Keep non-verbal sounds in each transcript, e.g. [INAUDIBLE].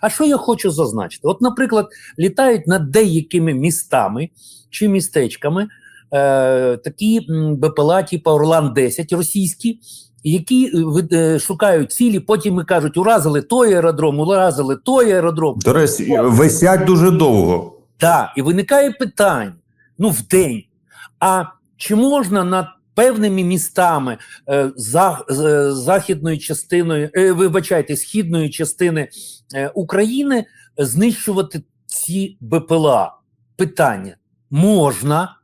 А що я хочу зазначити? От, наприклад, літають над деякими містами чи містечками е, такі БПЛА, типу Орлан-10 російські, які е, е, шукають цілі, потім і кажуть, уразили той аеродром, уразили той аеродром. До речі, висять дуже довго. Так, і виникає питання: ну, в день. А чи можна над певними містами е, е, західної частиною, е, вибачайте, східної частини е, України знищувати ці БПЛА? Питання можна,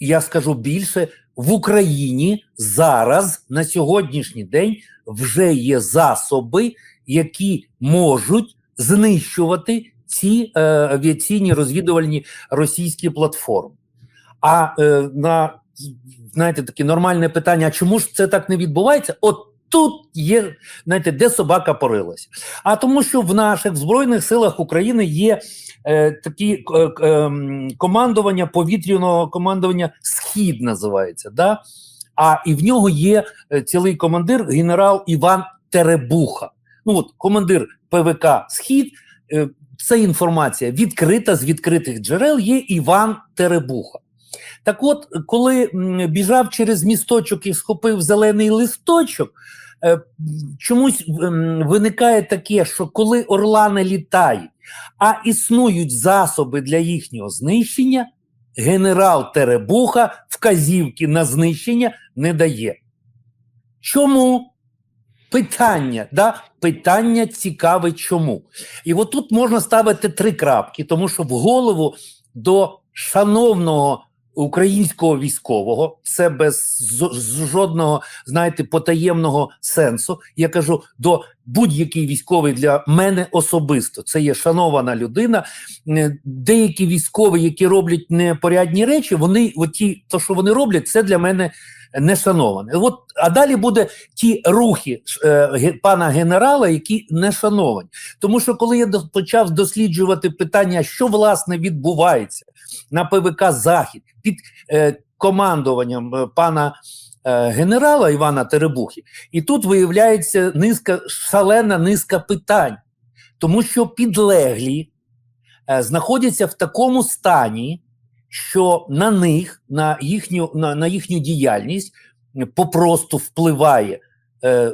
я скажу більше, в Україні зараз на сьогоднішній день вже є засоби, які можуть знищувати ці е, авіаційні розвідувальні російські платформи. А е, на знаєте, таке нормальне питання: а чому ж це так не відбувається? От тут є, знаєте, де собака порилася. А тому, що в наших збройних силах України є е, такі е, е, командування повітряного командування Схід називається. Да? А і в нього є е, цілий командир, генерал Іван Теребуха. Ну от командир ПВК Схід. е, Це інформація відкрита з відкритих джерел. Є Іван Теребуха. Так от, коли біжав через місточок і схопив зелений листочок, е, чомусь виникає таке, що коли орлани літають, а існують засоби для їхнього знищення, генерал Теребуха вказівки на знищення не дає. Чому? Питання, да? питання цікаве чому. І от тут можна ставити три крапки, тому що в голову до шановного українського військового, це без жодного, знаєте, потаємного сенсу. Я кажу до будь-який військовий для мене особисто. Це є шанована людина. Е, Деякі військові, які роблять непорядні речі, вони, от ті, то, що вони роблять, це для мене не шановане. От, а далі буде ті рухи е, пана генерала, які не шановані. Тому що коли я почав досліджувати питання, що власне відбувається на ПВК Захід під е, командуванням е, пана е, генерала Івана Теребухи, і тут виявляється низка шалена низка питань, тому що підлеглі е, знаходяться в такому стані, що на них, на їхню, на, на їхню діяльність попросту впливає е,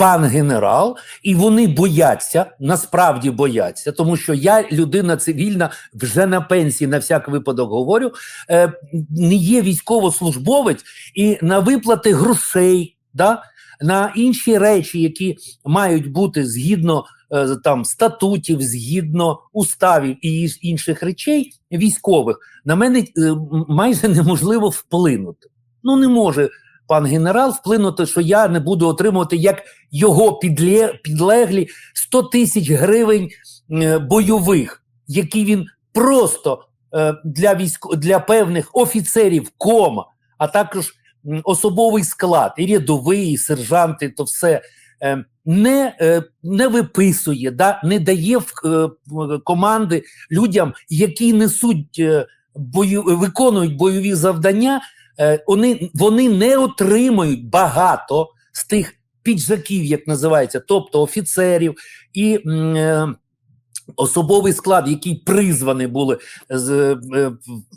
пан генерал, і вони бояться, насправді бояться, тому що я людина цивільна, вже на пенсії, на всяк випадок говорю, е, не є військовослужбовець і на виплати грошей, да, на інші речі, які мають бути згідно е, там статутів, згідно уставів і інших речей військових, на мене е, майже [LAUGHS] неможливо вплинути. Ну не може пан генерал вплинути, що я не буду отримувати як його підле, підлеглі 100 тисяч гривень е, бойових, які він просто е, для військ для певних офіцерів кома, а також особовий склад, і рядовий, і сержанти, то все не, не виписує, да, не дає в, команди людям, які несуть бою, виконують бойові завдання. Е, вони, вони не отримують багато з тих піджаків, як називається, тобто офіцерів і е, особовий склад, який призвані були з е, е,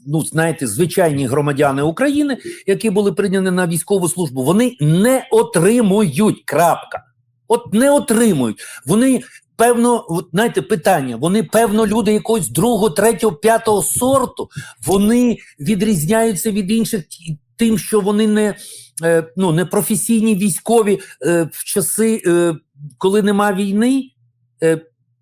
ну, знаєте, звичайні громадяни України, які були прийняні на військову службу, вони не отримують. Крапка. От не отримують. Вони. Певно, знаєте, питання. Вони, певно, люди якогось другого, третього, п'ятого сорту. Вони відрізняються від інших тим, що вони не, е, ну, не професійні військові е, в часи, е, коли нема війни.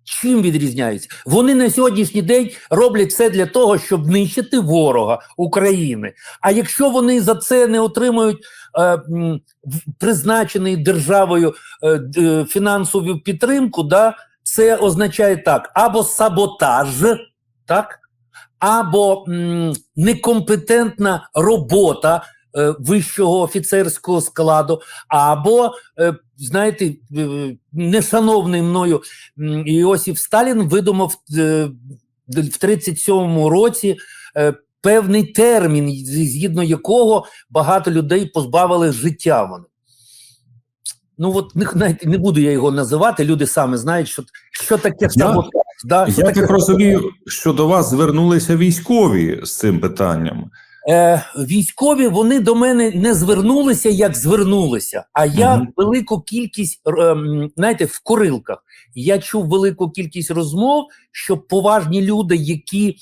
Чим відрізняються? Вони на сьогоднішній день роблять все для того, щоб нищити ворога України. А якщо вони за це не отримують призначений державою е, е, фінансову підтримку, да, це означає так: або саботаж, так, або некомпетентна робота е, вищого офіцерського складу, або, е, знаєте, е, нешановний мною м, Іосиф Сталін видумав е, в 37-му році е, певний термін, згідно якого багато людей позбавили життя вони. Ну от не, навіть не буду я його називати. Люди самі знають, що, що таке саботаж. Да? Що Я таке так розумію, що до вас звернулися військові з цим питанням. Е, військові вони до мене не звернулися, як звернулися. А я Мгм. велику кількість, ем, знаєте, в курилках. Я чув велику кількість розмов, що поважні люди, які е,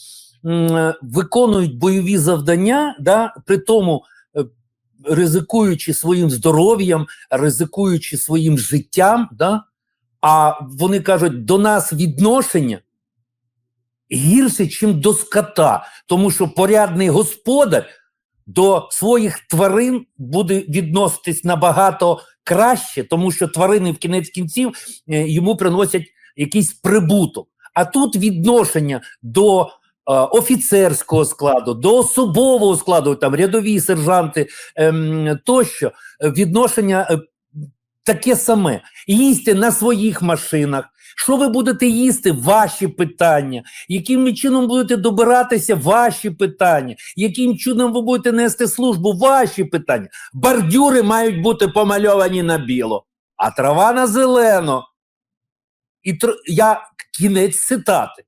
виконують бойові завдання, да, при тому е, ризикуючи своїм здоров'ям, ризикуючи своїм життям, да, а вони кажуть, до нас відношення гірше, ніж до скота, тому що порядний господар до своїх тварин буде відноситись набагато краще, тому що тварини в кінець кінців е, йому приносять якийсь прибуток. А тут відношення до е, офіцерського складу, до особового складу, там рядові сержанти ем, тощо, е, відношення е, таке саме. Їсти на своїх машинах. Що ви будете їсти? Ваші питання. Яким чином будете добиратися? Ваші питання. Яким чином ви будете нести службу? Ваші питання. Бордюри мають бути помальовані на біло, а трава на зелено. І тр... я кінець цитати.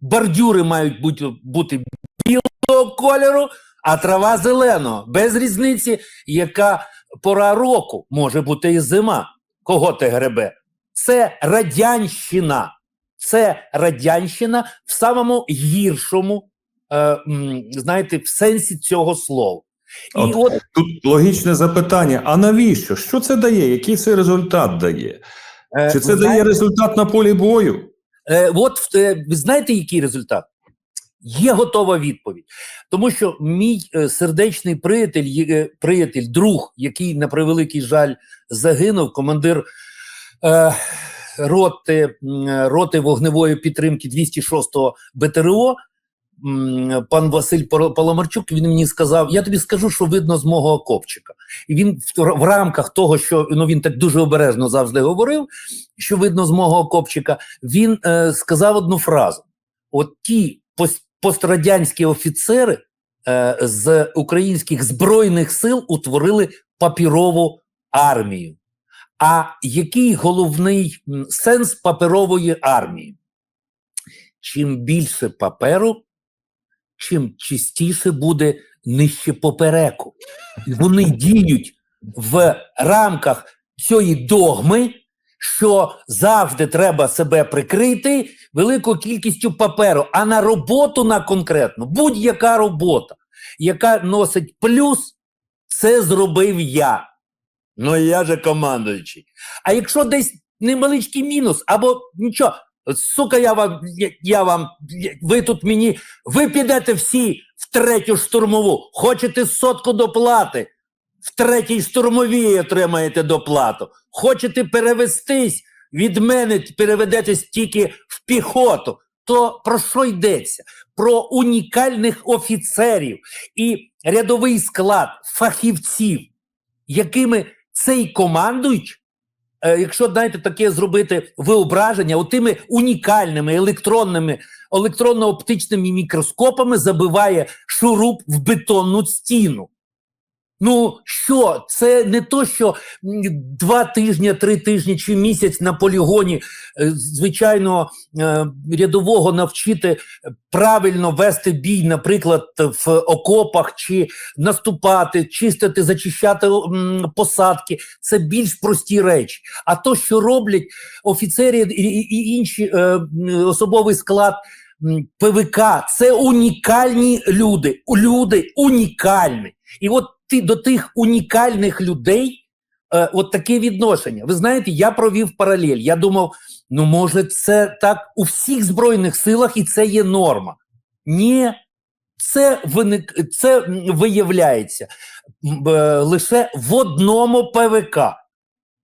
Бордюри мають бути, бути білого кольору, а трава зеленого. Без різниці, яка пора року може бути і зима. Кого ти гребе? Це радянщина. Це радянщина в самому гіршому, е, знаєте, в сенсі цього слова. І От от, Тут логічне запитання: а навіщо? Що це дає? Який це результат дає? е, Чи це ви дає результат на полі бою? Е, от е, знаєте, який результат? Є готова відповідь. Тому що мій е, сердечний приятель, е, приятель, друг, який на превеликий жаль загинув, командир е, роти, е, роти вогневої підтримки 206-го БТРО, м, пан Василь Паламарчук, він мені сказав: я тобі скажу, що видно з мого окопчика. І він в рамках того, що ну, він так дуже обережно завжди говорив, що видно з мого окопчика, він е, сказав одну фразу: от ті пострадянські офіцери е, з українських збройних сил утворили папірову армію. А який головний сенс паперової армії? Чим більше паперу, чим чистіше буде нижче попереку. Вони діють в рамках цієї догми, що завжди треба себе прикрити великою кількістю паперу, а на роботу на конкретну, будь-яка робота, яка носить плюс, це зробив я. Ну, я же командуючий. А якщо десь невеличкий мінус, або нічого, сука, я вам, я, вам, ви тут мені, ви підете всі в третю штурмову, хочете сотку доплати, в третій штурмовій отримаєте доплату. Хочете перевестись, від мене переведетесь тільки в піхоту. То про що йдеться? Про унікальних офіцерів і рядовий склад фахівців, якими цей командуючий, якщо знаєте, таке зробити виображення, отими унікальними електронними, електронно-оптичними мікроскопами забиває шуруп в бетонну стіну. Ну що, це не то, що два тижні, три тижні чи місяць на полігоні е, звичайно е, рядового навчити правильно вести бій, наприклад, в окопах, чи наступати, чистити, зачищати посадки. Це більш прості речі. А то, що роблять офіцери і, інші е, особовий склад. ПВК це унікальні люди, люди унікальні. І от до тих унікальних людей е, от таке відношення. Ви знаєте, я провів паралель. Я думав, ну може, це так у всіх збройних силах, і це є норма. Ні, це виник, це виявляється е, лише в одному ПВК.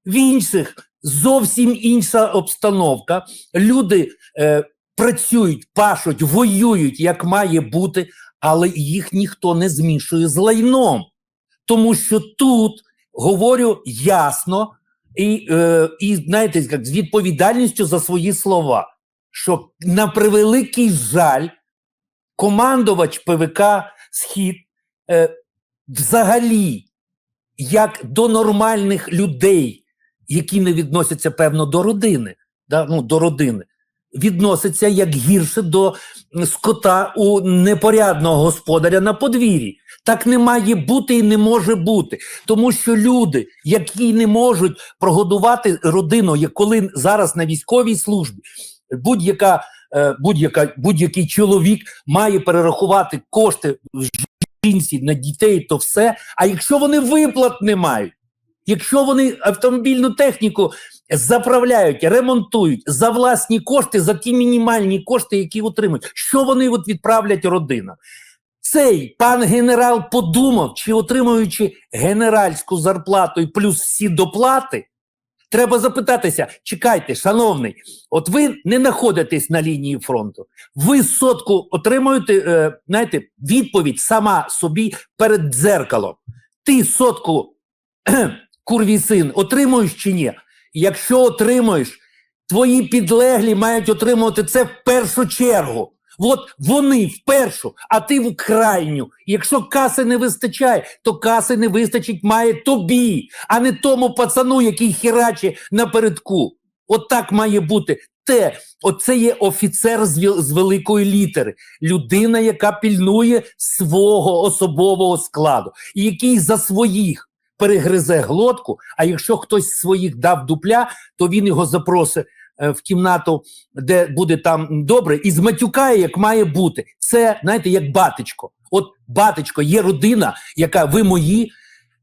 В інших зовсім інша обстановка. Люди е, працюють, пашуть, воюють, як має бути, але їх ніхто не змішує з лайном. Тому що тут говорю ясно і, е, і знаєте, як з відповідальністю за свої слова, що на превеликий жаль, командувач ПВК Схід е, взагалі, як до нормальних людей які не відносяться, певно, до родини, да, ну, до родини, відносяться як гірше до скота у непорядного господаря на подвір'ї. Так не має бути і не може бути. Тому що люди, які не можуть прогодувати родину, як коли зараз на військовій службі, будь-яка, е, будь-яка, будь-який чоловік має перерахувати кошти в жінці на дітей, то все. А якщо вони виплат не мають, якщо вони автомобільну техніку заправляють, ремонтують за власні кошти, за ті мінімальні кошти, які отримують, що вони от відправлять родинам? Цей пан генерал подумав, чи отримуючи генеральську зарплату і плюс всі доплати, треба запитатися: чекайте, шановний, от ви не знаходитесь на лінії фронту, ви сотку отримуєте, е, знаєте, відповідь сама собі перед дзеркалом. Ти сотку курвій син отримуєш чи ні? Якщо отримуєш, твої підлеглі мають отримувати це в першу чергу. От вони в першу, а ти в крайню. Якщо каси не вистачає, то каси не вистачить має тобі, а не тому пацану, який хераче напередку. От має бути. Те, оце є офіцер з, з великої літери, людина, яка пільнує свого особового складу, і який за своїх перегризе глотку. А якщо хтось з своїх дав дупля, то він його запросить е, в кімнату, де буде там добре, і зматюкає, як має бути. Це, знаєте, як батечко. От батечко, є родина, яка ви мої,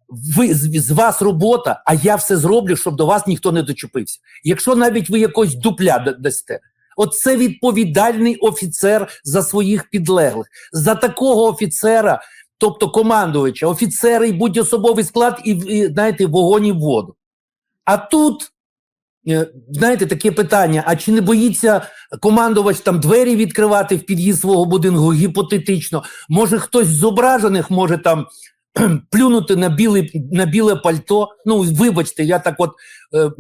ви, з, з вас робота, а я все зроблю, щоб до вас ніхто не дочепився. Якщо навіть ви якось дупля да- дасте. Оце відповідальний офіцер за своїх підлеглих. За такого офіцера, тобто командувача, офіцери і будь-особовий склад, і, і знаєте, вогонь і воду. А тут, е, знаєте, таке питання: а чи не боїться командувач там двері відкривати в під'їзд свого будинку гіпотетично? Може, хтось з зображених може там плюнути на біле, на біле пальто? Ну, вибачте, я так от е,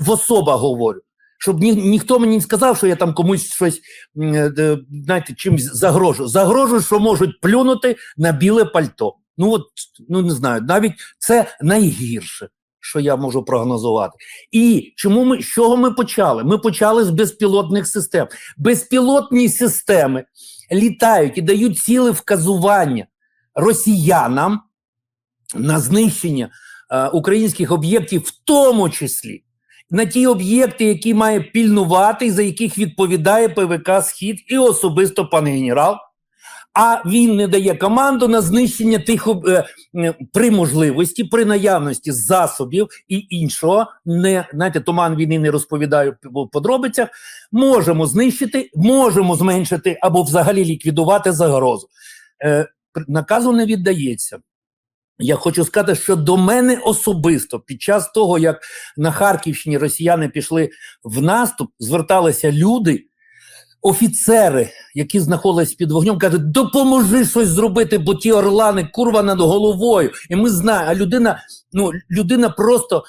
в особа говорю. Щоб ні, ніхто мені не сказав, що я там комусь щось е, знаєте, чимось загрожу. Загрожую, що можуть плюнути на біле пальто. Ну от, ну не знаю, навіть це найгірше, що я можу прогнозувати. І чому ми з чого ми почали? Ми почали з безпілотних систем. Безпілотні системи літають і дають ціле вказування росіянам на знищення е, українських об'єктів, в тому числі на ті об'єкти, які має пільнувати, і за яких відповідає ПВК Схід і особисто пан генерал. А він не дає команду на знищення тих е, при можливості, при наявності засобів і іншого. Не знаєте, туман війни не розповідаю по подробицях. Можемо знищити, можемо зменшити або взагалі ліквідувати загрозу. Е, наказу не віддається. Я хочу сказати, що до мене особисто під час того, як на Харківщині росіяни пішли в наступ, зверталися люди, офіцери, які знаходились під вогнем, кажуть, допоможи щось зробити, бо ті орлани курва над головою. І ми знаємо, а людина, ну, людина просто.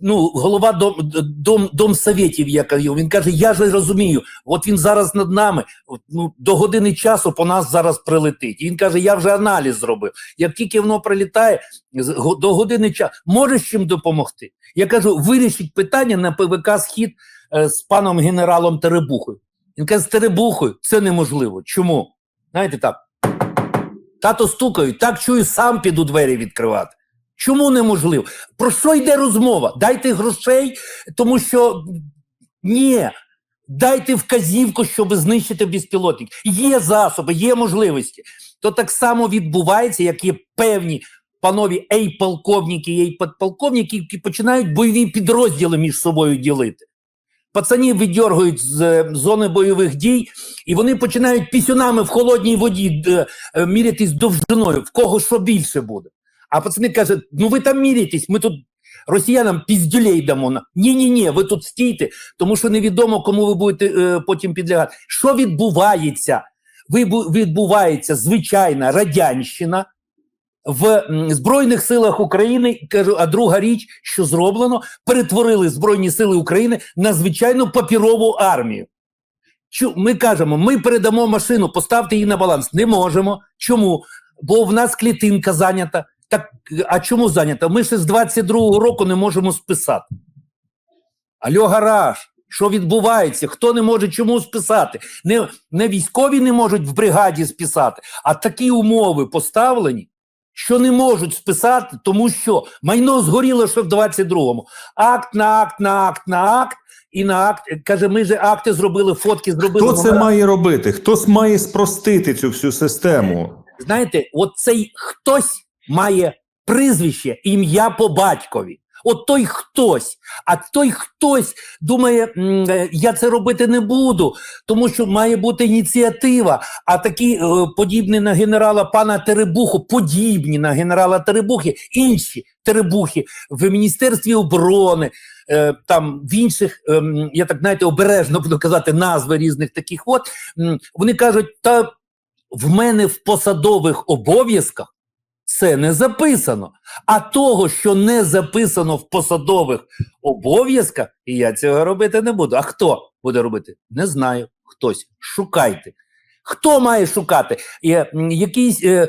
Ну, голова дом, дом, дом советів, я кажу, він каже: Я ж розумію, от він зараз над нами, ну, до години часу по нас зараз прилетить. І він каже: Я вже аналіз зробив. Як тільки воно прилітає, до години часу можеш чим допомогти? Я кажу, вирішіть питання на ПВК Схід е, з паном генералом Теребухою. Він каже, з Теребухою це неможливо. Чому? Знаєте так. Тато стукають, так чую, сам піду двері відкривати. Чому неможливо? Про що йде розмова? Дайте грошей, тому що ні. Дайте вказівку, щоб знищити безпілотник. Є засоби, є можливості. То так само відбувається, як є певні панові ей-полковники, ей-подполковники, які починають бойові підрозділи між собою ділити. Пацані видьоргують з е, зони бойових дій, і вони починають пісюнами в холодній воді е, е, мірятись довжиною, в кого що більше буде. А пацани кажуть: ну ви там міряйтесь, ми тут росіянам піздюлей дамо. Ні-ні-ні, ви тут стійте, тому що невідомо, кому ви будете е, потім підлягати. Що відбувається? Відбувається звичайна радянщина в Збройних силах України. Кажу, а друга річ, що зроблено, перетворили Збройні сили України на звичайну папірову армію. Ми кажемо, ми передамо машину, поставте її на баланс. Не можемо. Чому? Бо в нас клітинка зайнята. Так, а чому зайнято? Ми ще з 22-го року не можемо списати. Альо, гараж, що відбувається? Хто не може чому списати? Не, не військові не можуть в бригаді списати, а такі умови поставлені, що не можуть списати, тому що майно згоріло ще в 22-му. Акт на акт на акт на акт. І на акт каже, ми же акти зробили, фотки зробили. Хто це номера. має робити? Хтось має спростити цю всю систему. знаєте, от цей хтось має прізвище, ім'я по батькові. От той хтось, а той хтось думає, е, я це робити не буду, тому що має бути ініціатива. А такі е, подібні на генерала пана Теребуху, подібні на генерала Теребухи, інші Теребухи в Міністерстві оборони, е, там в інших, ем, я так знаєте, обережно буду казати назви різних таких. От вони кажуть, та в мене в посадових обов'язках це не записано. А того, що не записано в посадових обов'язках, і я цього робити не буду. А хто буде робити? Не знаю. Хтось. Шукайте. Хто має шукати? Є, якийсь е,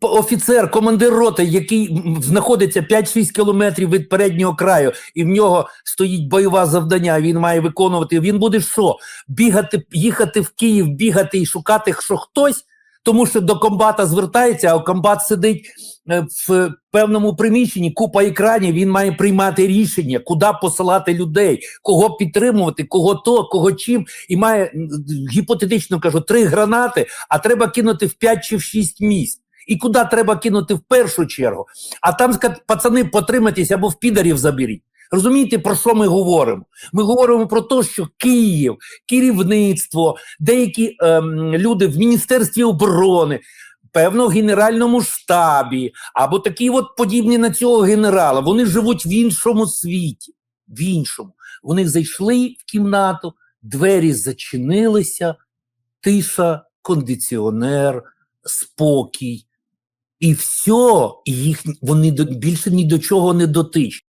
офіцер, командир роти, який знаходиться 5-6 кілометрів від переднього краю, і в нього стоїть бойове завдання, він має виконувати. Він буде що? Бігати, їхати в Київ, бігати і шукати, що хтось, тому що до комбата звертається, а комбат сидить е, в певному приміщенні, купа екранів, він має приймати рішення, куди посилати людей, кого підтримувати, кого то, кого чим, і має гіпотетично кажу, три гранати, а треба кинути в 5 чи в 6 місць. І куди треба кинути в першу чергу? А там пацани, потримайтесь або в підарів заберіть. Розумієте, про що ми говоримо? Ми говоримо про те, що Київ, керівництво, деякі ем, люди в Міністерстві оборони, певно, в Генеральному штабі, або такі от подібні на цього генерала, вони живуть в іншому світі. В іншому. Вони зайшли в кімнату, двері зачинилися, тиша, кондиціонер, спокій. І все, і їх вони більше ні до чого не дотичні.